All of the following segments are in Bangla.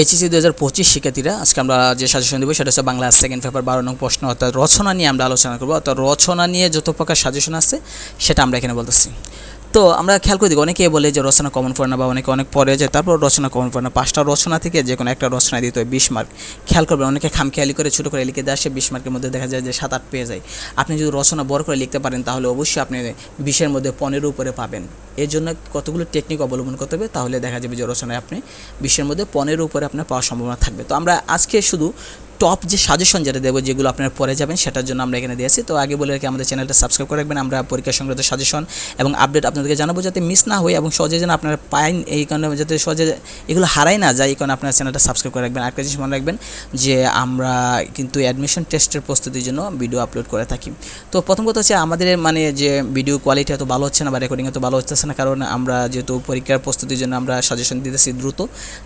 এইচএসি দু হাজার পঁচিশ শিক্ষার্থীরা, আজকে আমরা যে সাজেশন দেবো সেটা হচ্ছে বাংলা সেকেন্ড পেপার বারো নং প্রশ্ন অর্থাৎ রচনা নিয়ে আমরা আলোচনা করব। অর্থাৎ রচনা নিয়ে যত প্রকার সাজেশন আছে, সেটা আমরা এখানে বলতেছি। তো আমরা খেয়াল করে দিই অনেকেই বলে যে রচনা কমন পড়ে না বা অনেকে অনেক পরে যায় তারপর রচনা কমন পড়ে না। পাঁচটা রচনা থেকে যে কোনো একটা রচনা দিতে হয় বিশ মার্ক খেয়াল করবেন, অনেকে খামখেয়ালি করে ছোটো করে লিখে দেয়, সে বিশ মার্কের মধ্যে দেখা যায় যে সাত, আট পেয়ে যায়। আপনি যদি রচনা বড় করে লিখতে পারেন, তাহলে অবশ্যই আপনি বিশের মধ্যে পনেরো উপরে পাবেন। এর জন্য কতগুলো টেকনিক অবলম্বন করতে হবে, তাহলে দেখা যাবে যে রচনায় আপনি বিশের মধ্যে পনেরো উপরে আপনার পাওয়ার সম্ভাবনা থাকবে। তো আমরা আজকে শুধু টপ যে সাজেশন যেটা দেবো, যেগুলো আপনারা পরে যাবেন, সেটার জন্য আমরা এখানে দিয়েছি। তো আগে বলে রাখি, আমাদের চ্যানেলটা সাবস্ক্রাইব করে রাখবেন। আমরা পরীক্ষা সংক্রান্ত সাজেশন এবং আপডেট আপনাদেরকে জানাব যাতে মিস না হয় এবং সহজে যেন আপনারা পাইন এই কারণে যাতে সহজে এগুলো হারাই না যায়, এই কারণে আপনার চ্যানেলটা সাবস্ক্রাইব করে রাখবেন। আরেকটা জিনিস মনে রাখবেন যে, আমরা কিন্তু অ্যাডমিশন টেস্টের প্রস্তুতির জন্য ভিডিও আপলোড করে থাকি। তো প্রথম কথা হচ্ছে, আমাদের মানে যে ভিডিও কোয়ালিটি এত ভালো হচ্ছে না বা রেকর্ডিং এত ভালো হচ্ছে না, কারণ আমরা যেহেতু পরীক্ষার প্রস্তুতির জন্য আমরা সাজেশন দিতেছি দ্রুত,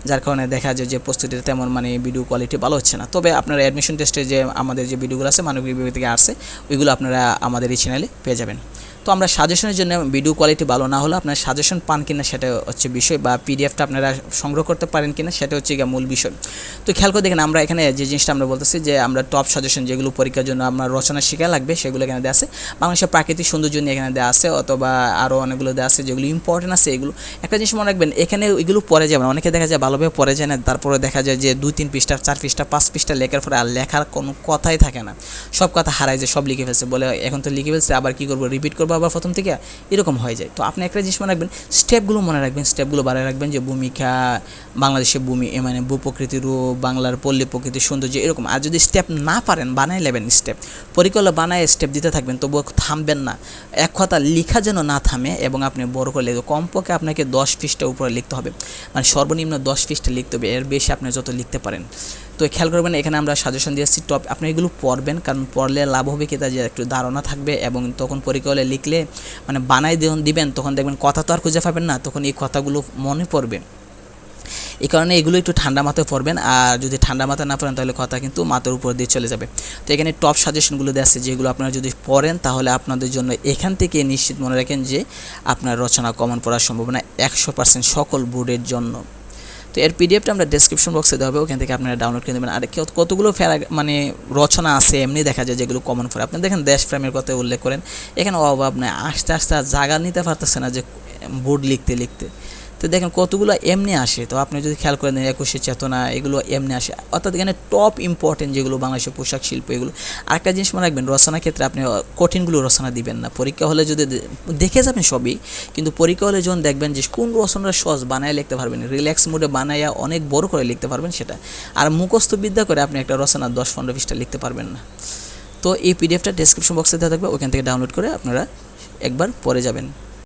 যার কারণে দেখা যায় যে প্রস্তুতির তেমন মানে ভিডিও কোয়ালিটি ভালো হচ্ছে না। তবে আপনারা অ্যাডমিশন টেস্টে যে আমাদের যে ভিডিওগুলো আছে মানবিক বিভাগ থেকে আসছে, ওইগুলো আপনারা আমাদের এই চ্যানেলে পেয়ে যাবেন। তো আমরা সাজেশনের জন্য ভিডিও কোয়ালিটি ভালো না হলে আপনার সাজেশন পান কিনা সেটা হচ্ছে বিষয় বা পিডিএফটা আপনারা সংগ্রহ করতে পারেন কিনা সেটা হচ্ছে গিয়ে মূল বিষয়। তো খেয়াল করে দেখেন আমরা এখানে যে জিনিসটা আমরা বলতেছি যে আমরা টপ সাজেশন যেগুলো পরীক্ষার জন্য আমরা রচনা শেখা লাগবে সেগুলো এখানে দেওয়া আছে। বাংলাদেশের প্রাকৃতিক সৌন্দর্য নিয়ে এখানে দেওয়া আছে অথবা আরও অনেকগুলো দেওয়া আছে যেগুলো ইম্পর্টেন্ট আছে এগুলো। একটা জিনিস মনে রাখবেন, এখানে এগুলো পরে যাবে না, অনেকে দেখা যায় ভালোভাবে পরে যায় না, তারপরে দেখা যায় যে দুই, তিন পৃষ্ঠা, চার পৃষ্ঠা, পাঁচ পৃষ্ঠা লেখার পরে আর লেখার কোনো কথাই থাকে না। সব কথা হারায় যে সব লিখে ফেলছে, বলে এখন তো লিখে ফেলছে, আবার কী করব রিপিট করব আবার প্রথম থেকে এরকম হয়ে যায়। তো আপনি একটা জিনিস মনে রাখবেন, স্টেপগুলো মনে রাখবেন, স্টেপগুলো বাড়ায় রাখবেন যে ভূমিকা বাংলাদেশের ভূমি মানে ভূপ্রকৃতির রূপ, বাংলার পল্লী প্রকৃতির সৌন্দর্য, এরকম। আর যদি স্টেপ না পারেন বানাই নেবেন স্টেপ। পরিকল্পনা বানায় স্টেপ দিতে থাকবেন, তবুও থামবেন না। এক কথা, লেখা যেন না থামে এবং আপনি বড় করে লিখতে কমপক্ষে আপনাকে দশ পৃষ্ঠা উপরে লিখতে হবে। মানে সর্বনিম্ন দশ পৃষ্ঠা লিখতে হবে। এর বেশি আপনি যত লিখতে পারেন। তো খেয়াল করবেন, এখানে আমরা সাজেশন দিয়েছি টপ আপনি এগুলো পড়বেন, কারণ পড়লে লাভ হবে কি তা যে একটু ধারণা থাকবে এবং তখন পরীক্ষা হলে লিখলে মানে বানাই দিবেন, তখন দেখবেন কথা তো আর খুঁজে পাবেন না, তখন এই কথাগুলো মনে পড়বে। এই কারণে এগুলো একটু ঠান্ডা মাথায় পড়বেন, আর যদি ঠান্ডা মাথায় না পড়েন, তাহলে কথা কিন্তু মাথার উপর দিয়ে চলে যাবে। তো এখানে টপ সাজেশনগুলো দেওয়া যেগুলো আপনারা যদি পড়েন, তাহলে আপনাদের জন্য এখান থেকে নিশ্চিত মনে রাখেন যে, আপনার রচনা কমন পড়ার সম্ভাবনা একশো পার্সেন্ট সকল বোর্ডের জন্য। তো এর পিডিএফটা আমরা ডেসক্রিপশন বক্সে দেওয়া হবে, ওখান থেকে আপনারা ডাউনলোড করে দেবেন আর কতগুলো ফেরা মানে রচনা আছে, এমনি দেখা যায় যেগুলো কমন ফর আপনি দেখেন দেশ প্রেমের কথা উল্লেখ করেন। এখানে অভাব নেই, আস্তে আস্তে জায়গা নিতে পারতেছে না যে বোর্ড লিখতে লিখতে। তো দেখেন কতগুলো এমনি আসে। তো আপনি যদি খেয়াল করেন, একুশে চেতনা, এগুলো এমনি আসে। অর্থাৎ এখানে টপ ইম্পর্টেন্ট যেগুলো বাংলাদেশের পোশাক শিল্প, এগুলো। আরেকটা জিনিস মনে রাখবেন রচনার ক্ষেত্রে আপনি কঠিনগুলো রচনা দিবেন না। পরীক্ষা হলে যদি দেখে যাবেন সবই, কিন্তু পরীক্ষা হলে যখন দেখবেন যে কোন রচনাটা সহজ, বানায় লিখতে পারবেন। রিল্যাক্স মুডে বানাইয়া অনেক বড় করে লিখতে পারবেন সেটা। আর মুখস্থ বিদ্যা করে আপনি একটা রচনা দশ পনেরো বিশটা লিখতে পারবেন না। তো এই পিডিএফটা ডেসক্রিপশন বক্সে দেওয়া থাকবে, ওখান থেকে ডাউনলোড করে আপনারা একবার পরে যাবেন।